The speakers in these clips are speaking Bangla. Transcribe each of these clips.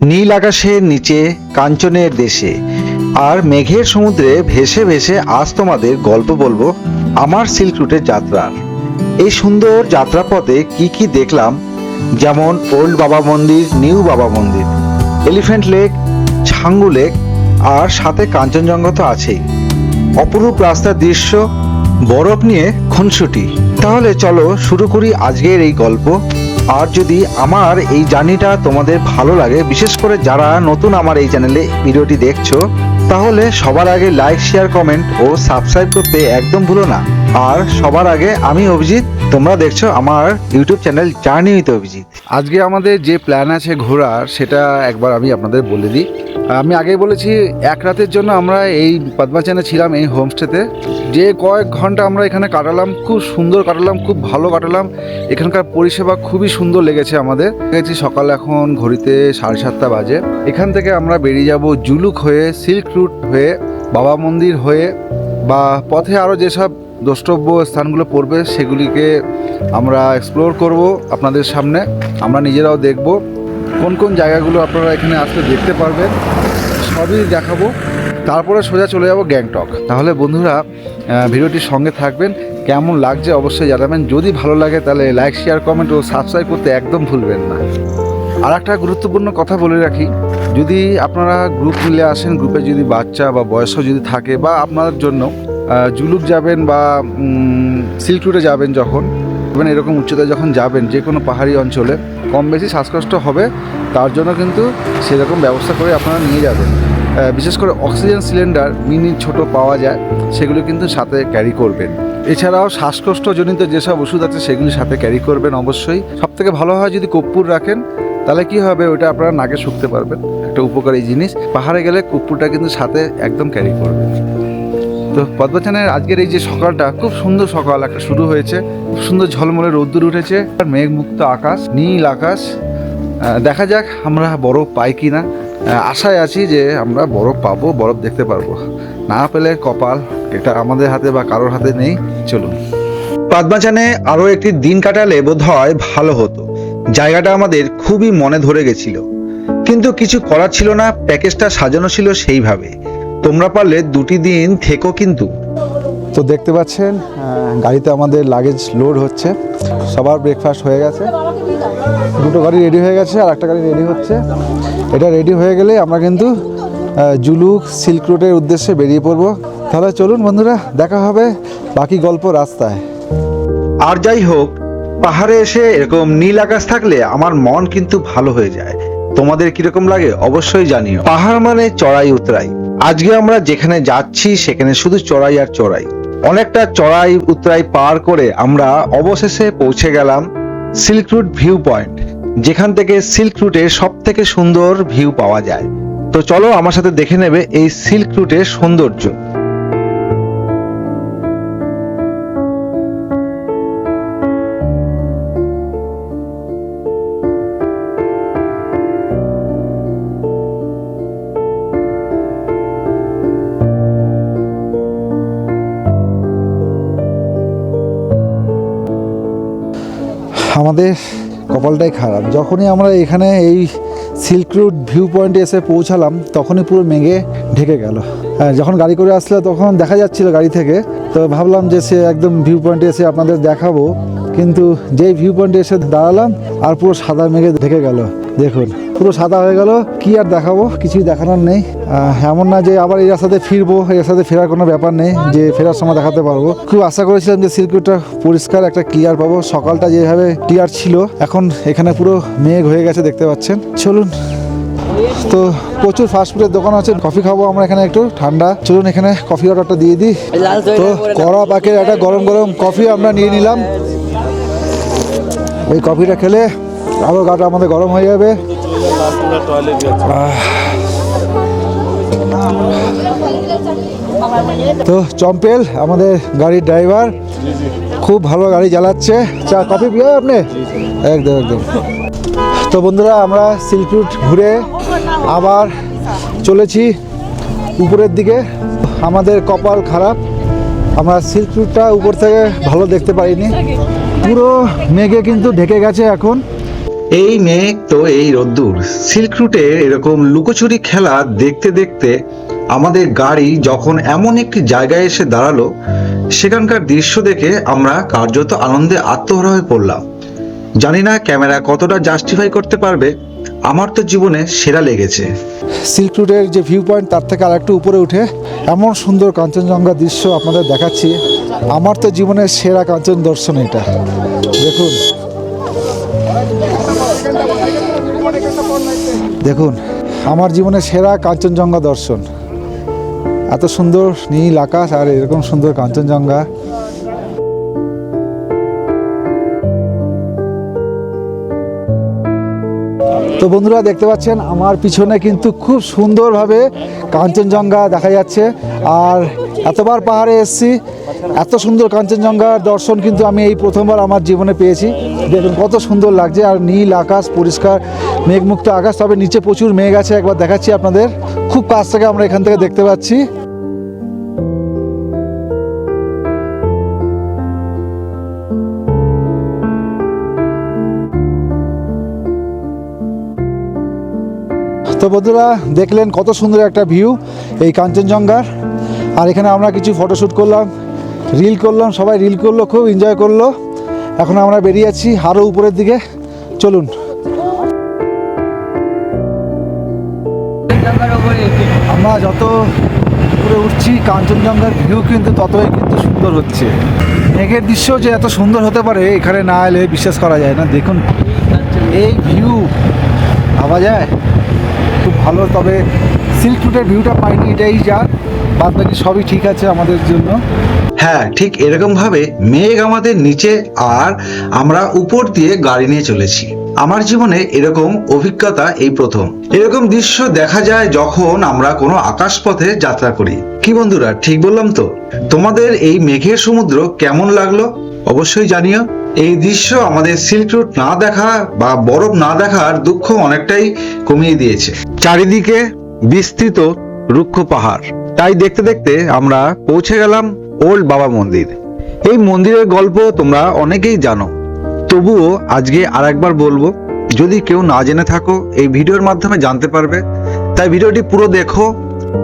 নীল আকাশের নিচে, কাঞ্চনের দেশে। আর মেঘের সমুদ্রে ভেসে ভেসে আজ তোমাদের গল্প বলব আমার সিল্ক রুটের যাত্রার। এই সুন্দর যাত্রাপথে কি কি দেখলাম? যেমন ওল্ড বাবা মন্দির new Baba Mandir elephant lake Changu lake আর সাথে কাঞ্চনজঙ্ঘা তো আছেই। অপরূপ রাস্তার দৃশ্য, বরফ নিয়ে খুনসুটি। তাহলে চলো শুরু করি আজকের এই গল্প। আর যদি আমার এই জার্নিটা তোমাদের ভালো লাগে, বিশেষ করে যারা নতুন আমার এই চ্যানেলে ভিডিওটি দেখছ, তাহলে সবার আগে লাইক শেয়ার কমেন্ট ও সাবস্ক্রাইব করতে একদম ভুলো না। আর সবার আগে আমি অভিজিৎ, তোমরা দেখছ আমার YouTube channel journey with Abhijit. আজকে আমাদের যে প্ল্যান আছে ঘোরার, সেটা একবার আমি আপনাদের বলে দিই। আমি আগেই বলেছি, এক রাতের জন্য আমরা এই পদ্মাচানে ছিলাম, এই হোমস্টেতে যে কয়েক ঘণ্টা আমরা এখানে কাটালাম, খুব সুন্দর কাটালাম, খুব ভালো কাটালাম। এখানকার পরিষেবা খুবই সুন্দর লেগেছে আমাদের। গেছি সকাল এখন ঘড়িতে সাড়ে সাতটা বাজে। এখান থেকে আমরা বেরিয়ে যাব জুলুক হয়ে, সিল্ক রুট হয়ে, বাবা মন্দির হয়ে, বা পথে আরও যেসব দ্রষ্টব্য স্থানগুলো পড়বে, সেগুলিকে আমরা এক্সপ্লোর করব আপনাদের সামনে। আমরা নিজেরাও দেখব কোন কোন জায়গাগুলো আপনারা এখানে আসলে দেখতে পারবেন, সবই দেখাবো। তারপরে সোজা চলে যাব গ্যাংটক। তাহলে বন্ধুরা ভিডিওটির সঙ্গে থাকবেন। কেমন লাগছে অবশ্যই জানাবেন। যদি ভালো লাগে তাহলে লাইক শেয়ার কমেন্ট ও সাবস্ক্রাইব করতে একদম ভুলবেন না। আর একটা গুরুত্বপূর্ণ কথা বলে রাখি, যদি আপনারা গ্রুপ মিলে আসেন গ্রুপে যদি বাচ্চা বা বয়স্ক যদি থাকে বা আপনার জন্য জুলুক যাবেন বা সিল্ক রুটে যাবেন যখন এবং এরকম উচ্চতায় যখন যাবেন যে কোনো পাহাড়ি অঞ্চলে, কম বেশি শ্বাসকষ্ট হবে, তার জন্য কিন্তু সেরকম ব্যবস্থা করে আপনারা নিয়ে যাবেন। বিশেষ করে অক্সিজেন সিলিন্ডার মিনি ছোট পাওয়া যায়, সেগুলো কিন্তু সাথে ক্যারি করবেন। এছাড়াও শ্বাসকষ্টজনিত যেসব ওষুধ আছে, সেগুলি সাথে ক্যারি করবেন অবশ্যই। সব থেকে ভালো হয় যদি কর্পূর রাখেন, তাহলে কি হবে, ওটা আপনারা নাকে শুকতে পারবেন, একটা উপকারী জিনিস। পাহাড়ে গেলে কর্পূরটা কিন্তু সাথে একদম ক্যারি করবেন। তো পদ্মচানের আজকের এই যে সকালটা, খুব সুন্দর সকাল একটা শুরু হয়েছে। খুব সুন্দর ঝলমলে রোদ্দুর উঠেছে, আর মেঘমুক্ত আকাশ, নীল আকাশ। দেখা যাক আমরা বরফ পাই কি না আশায় আছি যে আমরা বরফ পাবো, বরফ দেখতে পারব। না পেলে কপাল এটা আমাদের হাতে বা কারোর হাতে নেই, চলুন। পদ্মাচানে আরও একটি দিন কাটালে বোধ হয় ভালো হতো। জায়গাটা আমাদের খুবই মনে ধরে গেছিল। কিন্তু কিছু করার ছিল না, প্যাকেজটা সাজানো ছিল সেইভাবে। তোমরা পারলে দুটি দিন থেকো কিন্তু। তো দেখতে পাচ্ছেন গাড়িতে আমাদের লাগেজ লোড হচ্ছে। সবার ব্রেকফাস্ট হয়ে গেছে। দুটো গাড়ি রেডি হয়ে গেছে আর একটা গাড়ি রেডি হচ্ছে। এটা রেডি হয়ে গেলে আমরা কিন্তু জুলুক সিল্ক রুটের উদ্দেশ্যে বেরিয়ে পড়ব। তাহলে চলুন বন্ধুরা দেখা হবে বাকি গল্প রাস্তায়। আর যাই হোক পাহাড়ে এসে এরকম নীল আকাশ থাকলে আমার মন কিন্তু ভালো হয়ে যায়। তোমাদের কীরকম লাগে অবশ্যই জানিও। পাহাড় মানে চড়াই উতরাই আজকে আমরা যেখানে যাচ্ছি, সেখানে শুধু চড়াই আর চড়াই। অনেকটা চড়াই, উতরাই পার করে আমরা অবশেষে পৌঁছে গেলাম সিল্ক রুট ভিউ পয়েন্ট যেখান থেকে সিল্ক রুটে সব থেকে সুন্দর ভিউ পাওয়া যায়। তো চলো আমার সাথে দেখে নেবে এই সিল্ক রুটের সৌন্দর্য। আমাদের কপালটাই খারাপ। যখনই আমরা এখানে এই সিল্ক রুট ভিউ পয়েন্টে এসে পৌঁছালাম তখনই পুরো মেঘে ঢেকে গেল। হ্যাঁ, যখন গাড়ি করে আসলে তখন দেখা যাচ্ছিল গাড়ি থেকে তো ভাবলাম যে সে একদম ভিউ পয়েন্টে এসে আপনাদের দেখাবো। কিন্তু যেই ভিউ পয়েন্টে এসে দাঁড়ালাম আর পুরো সাদা মেঘে ঢেকে গেল। দেখুন। পুরো সাদা হয়ে গেল। কি আর দেখাবো? কিছুই দেখানোর নেই। এমন না যে আবার এই রাস্তাতে ফিরবো, এই রাস্তাতে ফেরার কোনো ব্যাপার নেই, যে ফেরার সময় দেখাতে পারব। খুব আশা করেছিলাম যে সিল্কুটটা পরিষ্কার, একটা ক্লিয়ার পাবো। সকালটা যেভাবে ক্লিয়ার ছিল, এখন এখানে পুরো মেঘ হয়ে গেছে, দেখতে পাচ্ছেন। চলুন। তো প্রচুর ফাস্টফুডের দোকান আছে। কফি খাব আমরা এখানে একটু, ঠান্ডা। চলুন এখানে কফি অর্ডারটা দিয়ে দিই। তো কড়া পাকের একটা গরম গরম কফি আমরা নিয়ে নিলাম। এই কফিটা খেলে আরও গাটা আমাদের গরম হয়ে যাবে। তো চম্পেল, আমাদের গাড়ির ড্রাইভার খুব ভালো গাড়ি চালাচ্ছে। চা কফি পিয়ে আপনি? একদম একদম। তো বন্ধুরা, আমরা সিল্ক রুট ঘুরে আবার চলেছি উপরের দিকে। আমাদের কপাল খারাপ। আমরা সিল্ক রুটটা উপর থেকে ভালো দেখতে পারিনি পুরো মেঘে কিন্তু ঢেকে গেছে এখন। এই মেঘ তো এই রোদ্দুর। সিল্ক রুটে এরকম লুকোচুরি খেলা দেখতে দেখতে আমাদের গাড়ি যখন এমন একটি জায়গায় এসে দাঁড়াল, সেখানকার দৃশ্য দেখে আমরা কার্যত আনন্দে আত্মহারা হয়ে পড়লাম। জানি না ক্যামেরা কতটা জাস্টিফাই করতে পারবে, আমার তো জীবনে সেরা লেগেছে। সিল্ক রুটের যে ভিউ পয়েন্ট তার থেকে আরেকটু উপরে উঠে এমন সুন্দর কাঞ্চনজঙ্ঘা দৃশ্য আপনাদের দেখাচ্ছি। আমার তো জীবনের সেরা কাঞ্চন দর্শন এটা। দেখুন। দেখুন আমার জীবনের সেরা কাঞ্চনজঙ্ঘা দর্শন। এত সুন্দর নীল আকাশ আর এরকম সুন্দর কাঞ্চনজঙ্ঘা। তো বন্ধুরা দেখতে পাচ্ছেন, আমার পিছনে কিন্তু খুব সুন্দরভাবে কাঞ্চনজঙ্ঘা দেখা যাচ্ছে। আর এতবার পাহাড়ে এসেছি, এত সুন্দর কাঞ্চনজঙ্ঘার দর্শন কিন্তু আমি এই প্রথমবার আমার জীবনে পেয়েছি। দেখুন, কত সুন্দর লাগছে, আর নীল আকাশ, পরিষ্কার মেঘমুক্ত আকাশ, তবে নিচে প্রচুর মেঘ আছে, একবার দেখাচ্ছি আপনাদের। খুব কাছ থেকে আমরা এখান থেকে দেখতে পাচ্ছি। তো বন্ধুরা, দেখলেন কত সুন্দর একটা ভিউ এই কাঞ্চনজঙ্ঘার। আর এখানে আমরা কিছু ফটোশ্যুট করলাম রিল করলাম, সবাই রিল করল, খুব এনজয় করল। এখন আমরা বেরিয়ে আছি আরও উপরের দিকে। চলুন। আমরা যত উপরে উঠছি, কাঞ্চনজঙ্ঘার ভিউ কিন্তু ততই কিন্তু সুন্দর হচ্ছে। মেঘের দৃশ্য যে এত সুন্দর হতে পারে, এখানে না এলে বিশ্বাস করা যায় না। দেখুন, এই ভিউ ভাবা যায়? খুব ভালো, তবে সিল্ক রুটের ভিউটা পাইনি, এটাই যা। বাদ বাকি সবই ঠিক আছে আমাদের জন্য। হ্যাঁ ঠিক এরকম ভাবে মেঘ আমাদের নিচে, আর আমরা উপর দিয়ে গাড়ি নিয়ে চলেছি। আমার জীবনে এরকম অভিজ্ঞতা এই প্রথম। এরকম দৃশ্য দেখা যায় যখন আমরা কোনো আকাশপথে যাত্রা করি। কি বন্ধুরা, ঠিক বললাম তো? তোমাদের এই মেঘের সমুদ্র কেমন লাগল? অবশ্যই জানিও। এই দৃশ্য আমাদের সিল্ক রুট না দেখা বা বরফ না দেখার দুঃখ অনেকটাই কমিয়ে দিয়েছে। চারিদিকে বিস্তৃত রুক্ষ পাহাড়। তাই দেখতে দেখতে আমরা পৌঁছে গেলাম ওল্ড বাবা মন্দির। এই মন্দিরের গল্প তোমরা অনেকেই জানো। তবুও আজকে আরেকবার বলব, যদি কেউ না জেনে থাকো, এই ভিডিওর মাধ্যমে জানতে পারবে। তাই ভিডিওটি পুরো দেখো।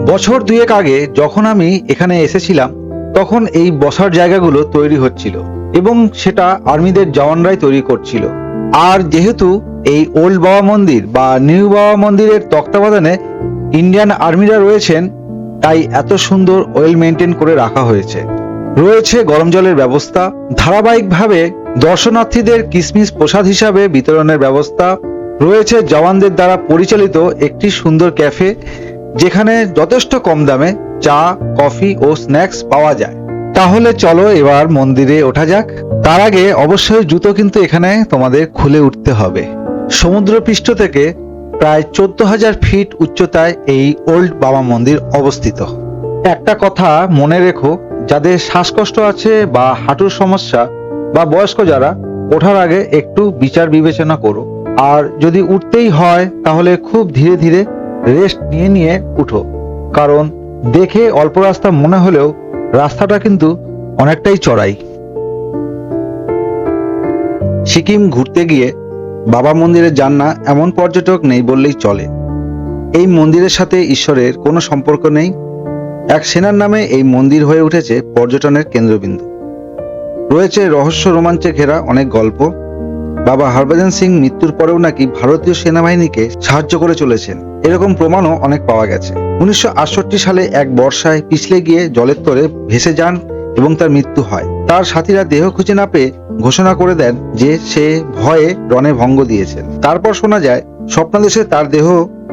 বছর দুয়েক আগে যখন আমি এখানে এসেছিলাম, তখন এই বসার জায়গাগুলো তৈরি হচ্ছিল এবং সেটা আর্মিদের জওয়ানরাই তৈরি করছিল। আর যেহেতু এই ওল্ড বাবা মন্দির বা নিউ বাবা মন্দিরের তত্ত্বাবধানে ইন্ডিয়ান আর্মিরা রয়েছেন, তাই এত সুন্দর ওয়েল মেনটেন করে রাখা হয়েছে। রয়েছে গরম জলের ব্যবস্থা, ধারাবাহিকভাবে দর্শনার্থীদের কিসমিস প্রসাদ হিসাবে বিতরণের ব্যবস্থা, রয়েছে জওয়ানদের দ্বারা পরিচালিত একটি সুন্দর ক্যাফে, যেখানে যথেষ্ট কম দামে চা, কফি ও স্ন্যাক্স পাওয়া যায়। তাহলে চলো এবার মন্দিরে ওঠা যাক। তার আগে অবশ্যই জুতো কিন্তু এখানে তোমাদের খুলে উঠতে হবে। সমুদ্রপৃষ্ঠ থেকে প্রায় চোদ্দ হাজার ফিট উচ্চতায় এই ওল্ড বাবা মন্দির অবস্থিত। একটা কথা মনে রেখো, যাদের শ্বাসকষ্ট আছে বা হাঁটুর সমস্যা বা বয়স্ক যারা, ওঠার আগে একটু বিচার বিবেচনা করো। আর যদি উঠতেই হয়, তাহলে খুব ধীরে ধীরে রেস্ট নিয়ে নিয়ে উঠো। কারণ দেখে অল্প রাস্তা মনে হলেও রাস্তাটা কিন্তু অনেকটাই চড়াই। সিকিম ঘুরতে গিয়ে বাবা মন্দিরে যান না, এমন পর্যটক নেই বললেই চলে। এই মন্দিরের সাথে ঈশ্বরের কোনো সম্পর্ক নেই। এক সেনার নামে এই মন্দির হয়ে উঠেছে পর্যটনের কেন্দ্রবিন্দু। রয়েছে রহস্য রোমাঞ্চে ঘেরা অনেক গল্প। বাবা হরভজন সিং মৃত্যুর পরেও নাকি ভারতীয় সেনাবাহিনীকে সাহায্য করে চলেছেন। এরকম প্রমাণও অনেক পাওয়া গেছে। উনিশশো আটষট্টি সালে এক বর্ষায় পিছলে গিয়ে জলের তরে ভেসে যান এবং তার মৃত্যু হয়। তার সাথীরা দেহ খুঁজে না পেয়ে ঘোষণা করে দেন যে সে ভয়ে রণে ভঙ্গ দিয়েছেন। তারপর শোনা যায়, স্বপ্নাদেশে তার দেহ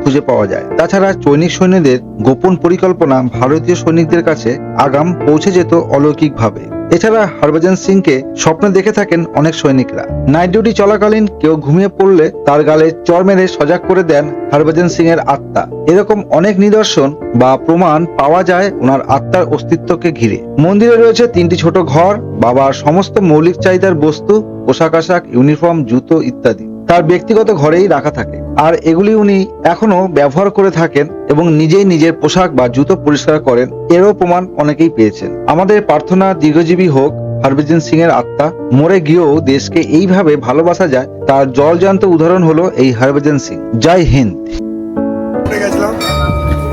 খুঁজে পাওয়া যায়। তাছাড়া চৈনিক সৈন্যদের গোপন পরিকল্পনা ভারতীয় সৈনিকদের কাছে আগাম পৌঁছে যেত অলৌকিকভাবে। এছাড়া হরভজন সিংকে স্বপ্নে দেখে থাকেন অনেক সৈনিকরা। নাইট ডিউটি চলাকালীন কেউ ঘুমিয়ে পড়লে তার গালে চর মেরে সজাগ করে দেন হরভজন সিং এর আত্মা। এরকম অনেক নিদর্শন বা প্রমাণ পাওয়া যায় ওনার আত্মার অস্তিত্বকে ঘিরে। মন্দিরে রয়েছে তিনটি ছোট ঘর, বাবার সমস্ত মৌলিক চাহিদার বস্তু, পোশাক আশাক, ইউনিফর্ম, জুতো ইত্যাদি। তার ব্যক্তিগত ঘরেই রাখা থাকে। আর এগুলি উনি এখনও ব্যবহার করে থাকেন এবং নিজেই নিজের পোশাক বা জুতো পরিষ্কার করেন, এরও প্রমাণ অনেকেই পেয়েছেন। আমাদের প্রার্থনা দীর্ঘজীবী হোক, হরভজন সিং এর আত্মা, মরে গিয়েও দেশকে এইভাবে ভালোবাসা যায়, তার জলজান্ত উদাহরণ হলো এই হরভজন সিং। জয় হিন্দ।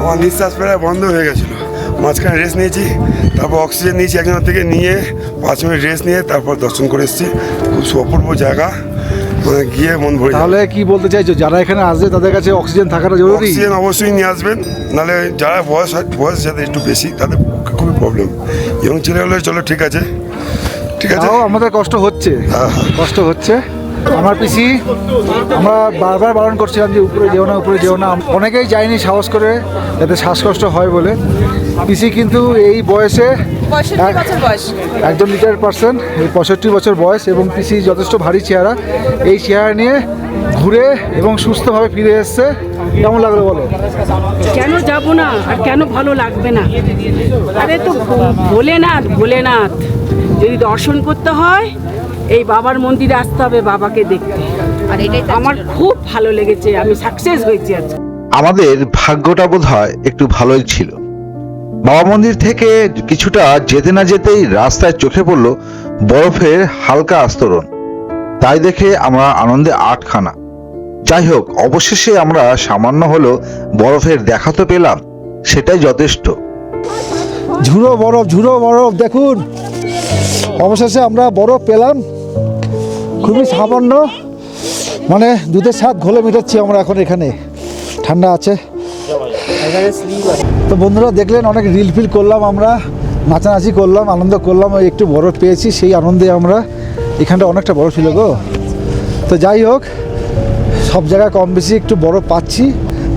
আমার নিঃশ্বাস প্রায় বন্ধ হয়ে গেছিল। মাঝখানে রেস্ট নিয়েছি, তারপর অক্সিজেন নিয়েছি একজনের থেকে নিয়ে, পাঁচ মিনিট রেস্ট নিয়ে তারপর দর্শন করে এসেছি। খুব অপূর্ব জায়গা। মানে গিয়ে মন ভরে যাবে। তাহলে কি বলতে চাইছো? যারা এখানে আসবে তাদের কাছে অক্সিজেন থাকাটা জরুরি? অক্সিজেন অবশ্যই নিয়ে আসবেন। নাহলে যারা বয়স হয়- বয়স যাদের একটু বেশি তাদের পক্ষে খুবই প্রবলেম এবং ছেলে হলে চলো ঠিক আছে? ঠিক আছে? তাও আমাদের কষ্ট হচ্ছে। কষ্ট হচ্ছে। আমার পিসি আমরা বারবার বারণ করছিলাম যে উপরে যেও না উপরে যেও না। অনেকেই যায়নি সাহস করে যাতে শ্বাসকষ্ট হয় বলে। পিসি কিন্তু এই বয়সে একজন লিটার পার্সন এই পঁয়ষট্টি বছর বয়স এবং পিসি যথেষ্ট ভারী চেহারা। এই চেহারা নিয়ে ঘুরে এবং সুস্থভাবে ফিরে এসছে। কেমন লাগল বলো? কেন যাব না? আর কেন ভালো লাগবে না? আরে তো ভোলেনাথ ভোলেনাথ। যদি দর্শন করতে হয় এই বাবার মন্দিরে আসতে হবে বাবাকে দেখতে। আর এটাই আমার খুব ভালো লেগেছে আমি সাকসেস হয়েছি আজকে। আমাদের ভাগ্যটা বোধ হয় একটু ভালোই ছিল। বাবা মন্দির থেকে কিছুটা যেতে না যেতেই রাস্তায় চোখে পড়ল বরফের হালকা আস্তরণ। তাই দেখে আমরা আনন্দে আটখানা। যাই হোক, অবশেষে আমরা সামান্য হলেও বরফের দেখা তো পেলাম, সেটাই যথেষ্ট। ঝুড়ো বরফ ঝুড়ো বরফ, দেখুন। অবশেষে আমরা বরফ পেলাম। খুবই সামান্য। মানে দুধের স্বাদ ঘোলে মেটাচ্ছি আমরা এখন এখানে। ঠান্ডা আছে। তো বন্ধুরা দেখলেন, অনেক রিল ফিল করলাম আমরা, নাচানাচি করলাম, আনন্দ করলাম একটু বরফ পেয়েছি, সেই আনন্দে আমরা এখানটা অনেকটা বরফ ছিল গো। তো যাই হোক, সব জায়গায় কম বেশি একটু বরফ পাচ্ছি,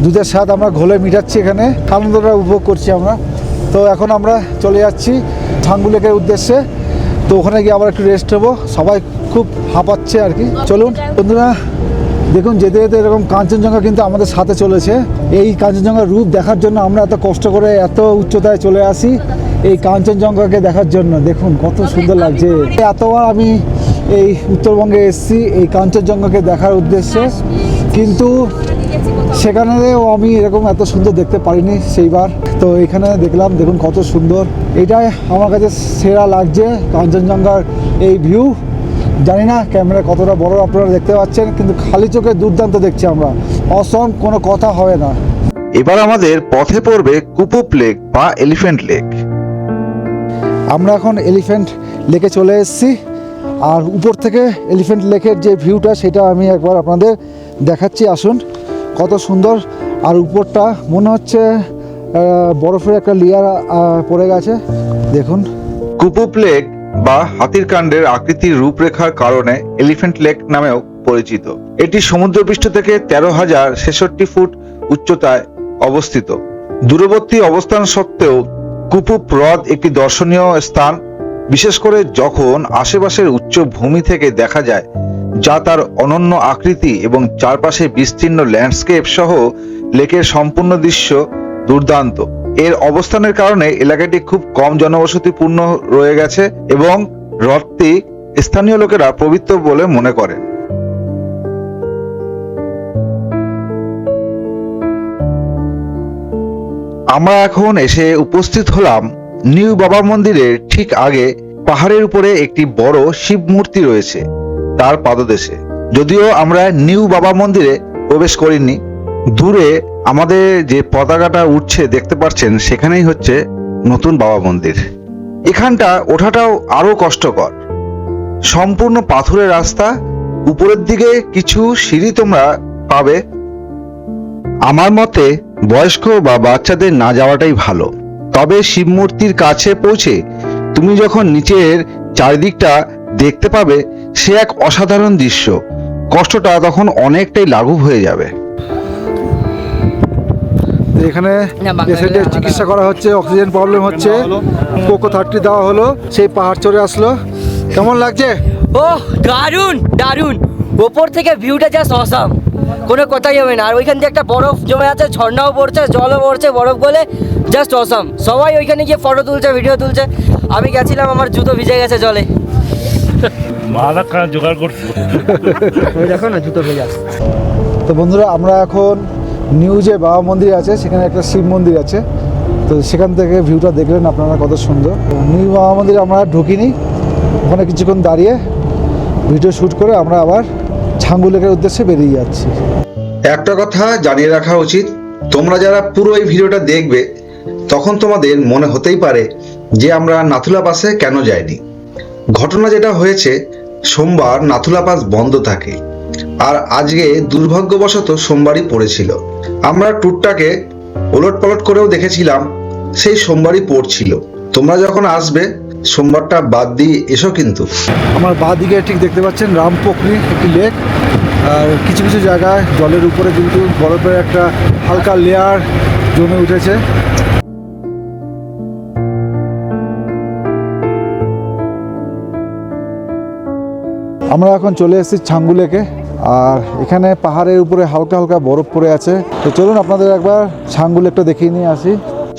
দুধের স্বাদ আমরা ঘোলে মিটাচ্ছি এখানে, আনন্দটা উপভোগ করছি আমরা। তো এখন আমরা চলে যাচ্ছি ঠাঙ্গু লেকের উদ্দেশ্যে। তো ওখানে গিয়ে আবার একটু রেস্ট হব, সবাই খুব হাঁপাচ্ছে আর কি। চলুন, বন্ধুরা, দেখুন, যেতে যেতে এরকম কাঞ্চনজঙ্ঘা কিন্তু আমাদের সাথে চলেছে। এই কাঞ্চনজঙ্ঘার রূপ দেখার জন্য আমরা এত কষ্ট করে এত উচ্চতায় চলে আসি এই কাঞ্চনজঙ্ঘাকে দেখার জন্য। দেখুন কত সুন্দর লাগছে। এতবার আমি এই উত্তরবঙ্গে এসেছি, এই কাঞ্চনজঙ্ঘাকে দেখার উদ্দেশ্যে। কিন্তু সেখানেও আমি এরকম এত সুন্দর দেখতে পারিনি সেইবার। তো এখানে দেখলাম, দেখুন কত সুন্দর। এটাই আমার কাছে সেরা লাগছে কাঞ্চনজঙ্ঘার এই ভিউ জানি না ক্যামেরা কতটা বড় আপনারা দেখতে পাচ্ছেন কিন্তু খালি চোখে দুর্দান্ত দেখছি আমরা। অসম কোনো কথা হবে না। এবার আমাদের পথে পড়বে কুপুপ লেক বা এলিফ্যান্ট লেক। আমরা এখন এলিফ্যান্ট লেকে চলে এসেছি আর উপর থেকে এলিফ্যান্ট লেকের যে ভিউটা সেটা আমি একবার আপনাদের দেখাচ্ছি আসুন। কত সুন্দর আর উপরটা মনে হচ্ছে বরফের একটা লেয়ার পড়ে গেছে। দেখুন। কুপুপ লেক বা হাতির কাণ্ডের আকৃতির রূপরেখার কারণে এলিফ্যান্ট লেক নামেও পরিচিত। এটি সমুদ্রপৃষ্ঠ থেকে তেরো হাজার ছেষট্টি ফুট উচ্চতায় অবস্থিত। দূরবর্তী অবস্থান সত্ত্বেও কুপুপ হ্রদ একটি দর্শনীয় স্থান, বিশেষ করে যখন আশেপাশের উচ্চ ভূমি থেকে দেখা যায় যা তার অনন্য আকৃতি এবং চারপাশে বিস্তীর্ণ ল্যান্ডস্কেপ সহ লেকের সম্পূর্ণ দৃশ্য দুর্দান্ত। এর অবস্থানের কারণে এলাকাটি খুব কম জনবসতিপূর্ণ রয়ে গেছে এবং হ্রদটি স্থানীয় লোকেরা পবিত্র বলে মনে করেন। আমরা এখন এসে উপস্থিত হলাম নিউ বাবা মন্দিরের ঠিক আগে পাহাড়ের উপরে একটি বড় শিব মূর্তি রয়েছে তার পাদদেশে। যদিও আমরা নিউ বাবা মন্দিরে প্রবেশ করিনি, দূরে আমাদের যে পতাকাটা উঠছে, দেখতে পাচ্ছেন, সেখানেই হচ্ছে নতুন বাবা মন্দির। এখানটা ওঠাটাও আরও কষ্টকর। সম্পূর্ণ পাথুরের রাস্তা, উপরের দিকে কিছু সিঁড়ি তোমরা পাবে। আমার মতে, বয়স্ক বা বাচ্চাদের না যাওয়াটাই ভালো। তবে শিব মূর্তির কাছে পৌঁছে তুমি যখন নিচের চারিদিকটা দেখতে পাবে, সে এক অসাধারণ দৃশ্য। কষ্টটা তখন অনেকটাই লাঘব হয়ে যাবে। এখানে পেশেন্টের চিকিৎসা করা হচ্ছে অক্সিজেন প্রবলেম হচ্ছে কোকো থার্টি দেওয়া হলো সেই পাহাড় চড়ে আসলো। কেমন লাগছে? ওহ দারুণ দারুণ। ওপর থেকে ভিউটা জাস্ট অসাম কোনো কথাই হবে না। আর ওইখান দিয়ে একটা বরফ জমে আছে ঝর্ণাও পড়ছে জলও পড়ছে বরফ গলে জাস্ট অসাম সবাই ওইখানে গিয়ে ফটো তুলছে ভিডিও তুলছে। আমি গেছিলাম আমার জুতো ভিজে গেছে জলে। জোগাড় করছি। দেখো না জুতো ভেজা তো বন্ধুরা আমরা এখন নিউ যে বাবা মন্দির আছে, সেখানে একটা শিব মন্দির আছে। তো সেখান থেকে ভিউটা দেখলেন আপনারা কত সুন্দর। নিউ বাবা মন্দির আমরা ঢুকিনি। ওখানে কিছুক্ষণ দাঁড়িয়ে ভিডিও শ্যুট করে আমরা আবার ছাঙ্গু লেকের উদ্দেশ্যে বেরিয়ে যাচ্ছি। একটা কথা জানিয়ে রাখা উচিত, তোমরা যারা পুরো এই ভিডিওটা দেখবে, তখন তোমাদের মনে হতেই পারে যে আমরা নাথুলা পাসে কেন যাইনি। ঘটনা যেটা হয়েছে, সোমবার নাথুলা পাস বন্ধ থাকে। আর আজকে দুর্ভাগ্যবশত সোমবারই পড়েছিল। আমরা ট্যুরটাকে ওলট পালট করেও দেখেছিলাম, সেই সোমবারই পড়ছিল। তোমরা যখন আসবে, সোমবারটা বাদ দিয়ে এসো কিন্তু। আমার বাঁ দিকে ঠিক দেখতে পাচ্ছেন রামপোখরি একটি লেক। আর কিছু কিছু জায়গায় জলের উপরে কিন্তু বরফের একটা হালকা লেয়ার জমে উঠেছে। আমরা এখন চলে এসেছি ছাঙ্গু লেকে। আর এখানে পাহাড়ের উপরে হালকা হালকা বরফ পড়ে আছে। তো চলুন আপনাদের একবার ছাঙ্গু লেকটা দেখিয়ে নিয়ে আসি।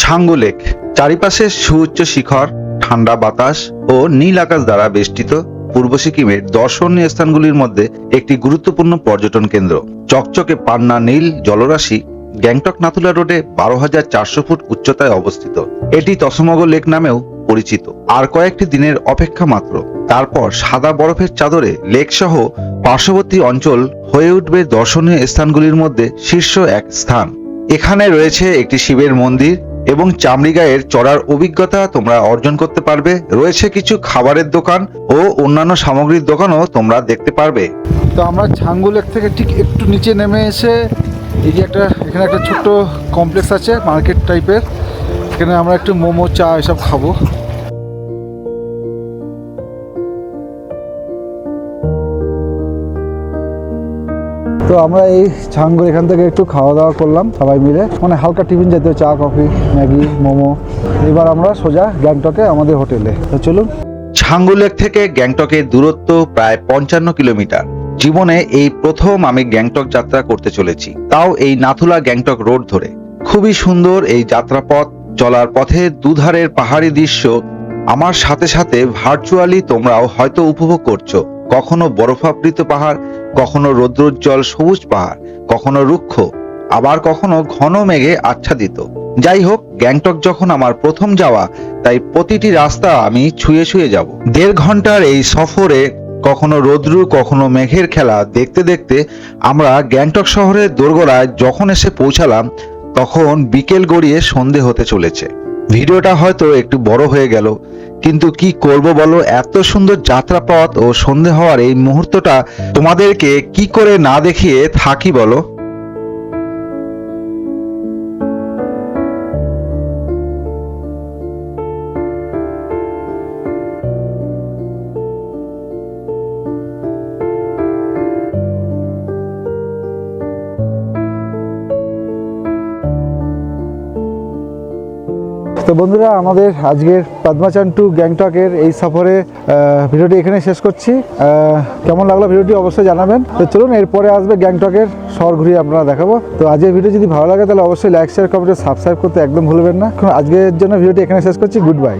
ছাঙ্গু লেক চারিপাশে সুউচ্চ শিখর, ঠান্ডা বাতাস ও নীল আকাশ দ্বারা বেষ্টিত পূর্ব সিকিমের দর্শনীয় স্থানগুলির মধ্যে একটি গুরুত্বপূর্ণ পর্যটন কেন্দ্র। চকচকে পান্না নীল জলরাশি গ্যাংটক নাথুলা রোডে বারো হাজার চারশো ফুট উচ্চতায় অবস্থিত। এটি তসমগ লেক নামেও পরিচিত। আর কয়েকটি দিনের অপেক্ষা মাত্র। তারপর সাদা বরফের চাদরে লেক সহ পার্শ্ববর্তী অঞ্চল হয়ে উঠবে দর্শনীয় স্থানগুলির মধ্যে শীর্ষ এক স্থান। এখানে রয়েছে একটি শিবের মন্দির এবং চামড়ি গায়ের চড়ার অভিজ্ঞতা তোমরা অর্জন করতে পারবে। রয়েছে কিছু খাবারের দোকান ও অন্যান্য সামগ্রীর দোকানও তোমরা দেখতে পারবে। তো আমরা ছাঙ্গু লেক থেকে ঠিক একটু নিচে নেমে এসে এই যে একটা, এখানে একটা ছোট্ট কমপ্লেক্স আছে, মার্কেট টাইপের। এখানে আমরা একটু মোমো, চা এসব খাব। তো আমরা এই ছাঙ্গুর এখান থেকে একটু খাওয়া দাওয়া করলাম সবাই মিলে। মানে হালকা টিফিন জাতীয় চা, কফি, ম্যাগি, মোমো। এবার আমরা সোজা গ্যাংটকে আমাদের হোটেলে। তো চলুন। ছাঙ্গু লেক থেকে গ্যাংটকের দূরত্ব প্রায় পঞ্চান্ন কিলোমিটার। জীবনে এই প্রথম আমি গ্যাংটক যাত্রা করতে চলেছি। তাও এই নাথুলা গ্যাংটক রোড ধরে। খুবই সুন্দর এই যাত্রাপথ, চলার পথে দুধারের পাহাড়ি দৃশ্য। আমার সাথে সাথে ভার্চুয়ালি তোমরাও হয়তো উপভোগ করছ। কখনো বরফাবৃত পাহাড়, কখনো রৌদ্রোজ্জ্বল সবুজ পাহাড়, কখনো রুক্ষ, আবার কখনো ঘন মেঘে আচ্ছাদিত। যাই হোক, গ্যাংটক যখন আমার প্রথম যাওয়া, তাই প্রতিটি রাস্তা আমি ছুঁয়ে ছুঁয়ে যাব। দেড় ঘণ্টার এই সফরে কখনো রোদ্রু, কখনো মেঘের খেলা দেখতে দেখতে আমরা গ্যাংটক শহরের দোরগোড়ায় যখন এসে পৌঁছালাম, তখন বিকেল গড়িয়ে সন্ধে হতে চলেছে। ভিডিওটা হয়তো একটু বড় হয়ে গেল কিন্তু কি করব বলো? এত সুন্দর যাত্রাপথ ও সন্ধে হওয়ার এই মুহূর্তটা তোমাদেরকে কি করে না দেখিয়ে থাকি বলো? তো বন্ধুরা, আমাদের আজকের পদ্মাচান টু গ্যাংটকের এই সফরে ভিডিওটি এখানে শেষ করছি। কেমন লাগল ভিডিওটি অবশ্যই জানাবেন। তো চলুন, এরপরে আসবে গ্যাংটকের শহর ঘুরিয়ে আপনারা দেখাবো। তো আজকের ভিডিও যদি ভালো লাগে, তাহলে অবশ্যই লাইক শেয়ার কমেন্ট সাবস্ক্রাইব করতে একদম ভুলবেন না। আজকের জন্য ভিডিওটি এখানে শেষ করছি। Good bye